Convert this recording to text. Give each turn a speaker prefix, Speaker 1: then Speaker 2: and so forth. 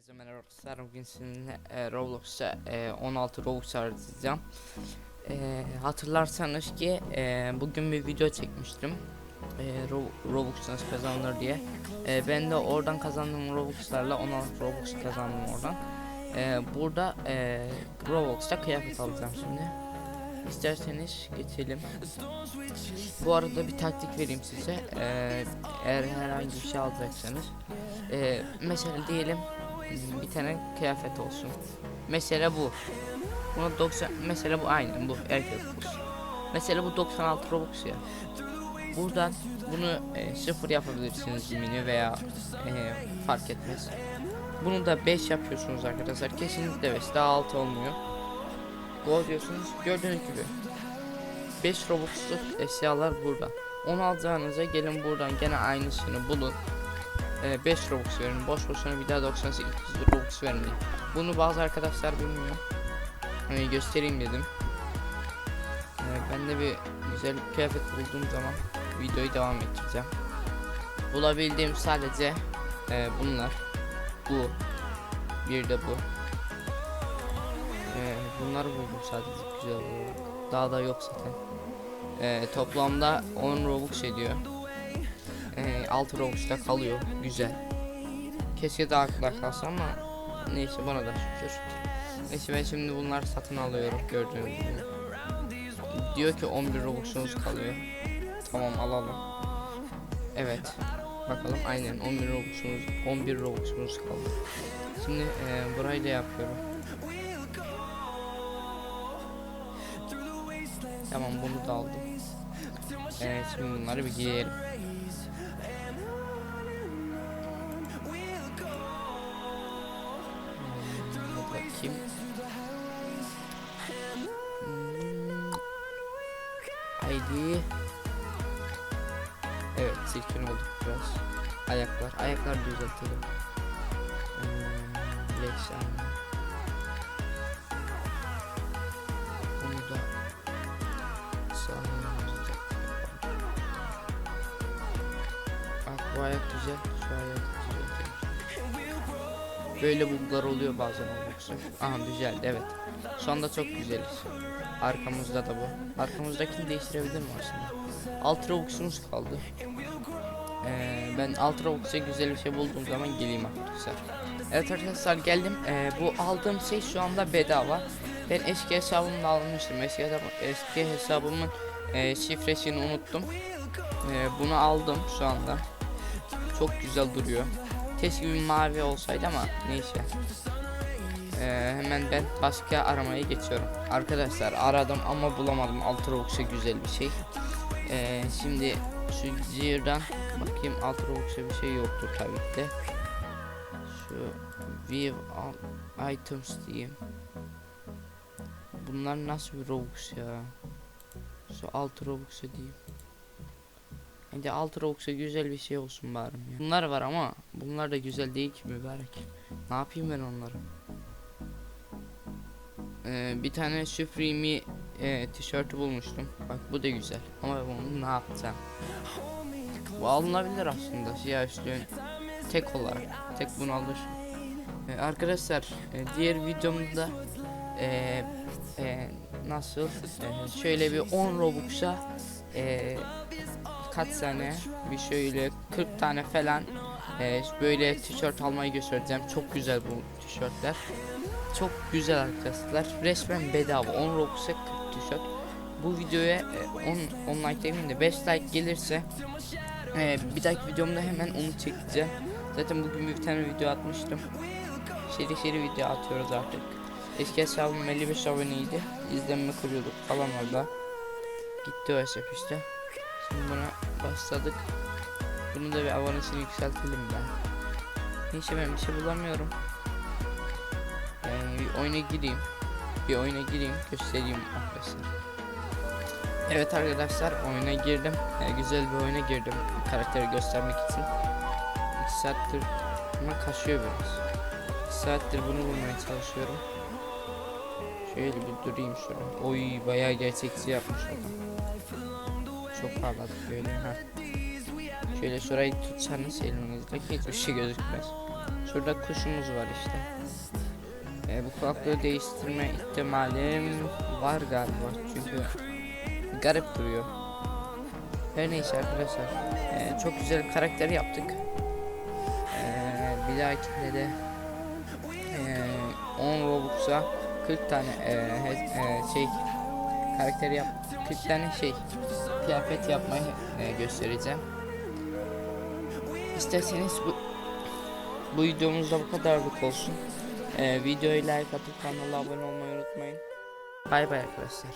Speaker 1: Herkese merhaba arkadaşlar. Bugün sizinle e, Roblox'ta e, 16 Robux harcayacağım. E, hatırlarsanız ki e, bugün bir video çekmiştim. E, Ro- Robux nasıl kazanılır diye. E, ben de oradan kazandığım Robux'larla 16 Robux kazandım oradan. E, burada e, Roblox'ta kıyafet alacağım şimdi. İsterseniz geçelim. Bu arada bir taktik vereyim size. E, eğer herhangi bir şey alacaksanız. e, mesela diyelim bir tane kıyafet olsun. Mesela bu. Buna 90 mesela bu aynı bu erkek bu. Mesela bu 96 Robux ya. Buradan bunu e, sıfır yapabilirsiniz mini veya e, fark etmez. Bunu da 5 yapıyorsunuz arkadaşlar. Kesinlikle 5 daha 6 olmuyor. Go diyorsunuz. Gördüğünüz gibi 5 Robux'luk eşyalar burada. Onu alacağınıza gelin buradan gene aynısını bulun. 5 Robux verin. Boş boşuna bir daha 98 Robux vermeyin. Bunu bazı arkadaşlar bilmiyor. Hani göstereyim dedim. Ee, ben de bir güzel bir kıyafet bulduğum zaman videoyu devam ettireceğim. Bulabildiğim sadece e, bunlar. Bu. Bir de bu. Ee, bunları buldum sadece güzel olarak. Daha da yok zaten. Ee, toplamda 10 Robux ediyor. Ee, 6 Robux'ta kalıyor. Güzel. Keşke daha kadar kalsa ama neyse bana da şükür. Neyse ben şimdi bunları satın alıyorum gördüğünüz gibi. Diyor ki 11 Robux'unuz kalıyor. Tamam alalım. Evet. Bakalım aynen 11 Robux'unuz 11 Robux'unuz kaldı. Şimdi e, burayı da yapıyorum. Tamam bunu da aldım. Evet şimdi bunları bir giyelim. Haydi. Evet sirkin olduk biraz. Ayaklar. Ayaklar düzeltelim. Hmm, Lex aynen. Bunu da sağlayalım. Bak bu ayak güzel. Şu ayak düzeltelim. Böyle buglar oluyor bazen olursa. Aha düzeldi evet. Şu anda çok güzeliz. Arkamızda da bu. Arkamızdakini değiştirebilir mi aslında? Alt kaldı. Ee, ben alt güzel bir şey bulduğum zaman geleyim arkadaşlar. Evet arkadaşlar geldim. Ee, bu aldığım şey şu anda bedava. Ben eski hesabımda almıştım. Eski, hesabı- eski hesabımın e, şifresini unuttum. Ee, bunu aldım şu anda. Çok güzel duruyor. Keşke bir mavi olsaydı ama neyse. Ee, hemen ben başka aramaya geçiyorum. Arkadaşlar aradım ama bulamadım. Altı Robux'a güzel bir şey. Ee, şimdi şu Zier'dan bakayım Altı Robux'a bir şey yoktur tabii ki de. Şu View Items diyeyim. Bunlar nasıl bir Robux ya? Şu altı Robux'a diyeyim. Hadi altı Robux'a güzel bir şey olsun bari. Bunlar var ama bunlar da güzel değil ki mübarek. Ne yapayım ben onları? Ee, bir tane Supreme e, tişörtü bulmuştum. Bak bu da güzel. Ama bunu ne yapacağım? Bu alınabilir aslında siyah üstlüğün tek olarak. Tek bunu alır. Ee, arkadaşlar e, diğer videomda e, e, nasıl e, şöyle bir 10 Robux'a e, kaç tane bir şöyle 40 tane falan e, böyle tişört almayı göstereceğim. Çok güzel bu tişörtler. Çok güzel arkadaşlar. Resmen bedava 10 Robux'a 40 tişört. Bu videoya e, 10 10 like demeyeyim de 5 like gelirse e, bir dahaki videomda hemen onu çekeceğim. Zaten bugün bir tane video atmıştım. Seri seri video atıyoruz artık. Eski hesabım 55 aboneydi. İzlenme kuruyorduk falan orada. Gitti o hesap işte. Buna başladık. Bunu da bir abonesini yükseltelim ben. Neyse ben bir şey bulamıyorum. Yani bir oyuna gireyim. Bir oyuna gireyim göstereyim arkadaşlar. Evet arkadaşlar oyuna girdim. Ee, güzel bir oyuna girdim. Karakteri göstermek için. 2 saattir ama kaşıyor biraz. 2 saattir bunu bulmaya çalışıyorum. Şöyle bir durayım şurada. Oy bayağı gerçekçi yapmış adam. Çok parladı böyle ha. Şöyle şurayı tutsanız elinizde hiçbir şey gözükmez. Şurada kuşumuz var işte. Ee, bu kulaklığı değiştirme ihtimalim var galiba çünkü garip duruyor. Her neyse arkadaşlar. ee, çok güzel karakter yaptık. Ee, bir dahakinde de ee, 10 Robux'a 40 tane ee, he- ee, şey karakter yap 40 tane şey kıyafet yapmayı ee, göstereceğim. İsterseniz bu bu videomuzda bu kadarlık olsun. Ee, videoyu like atıp kanala abone olmayı unutmayın. Bay bay arkadaşlar.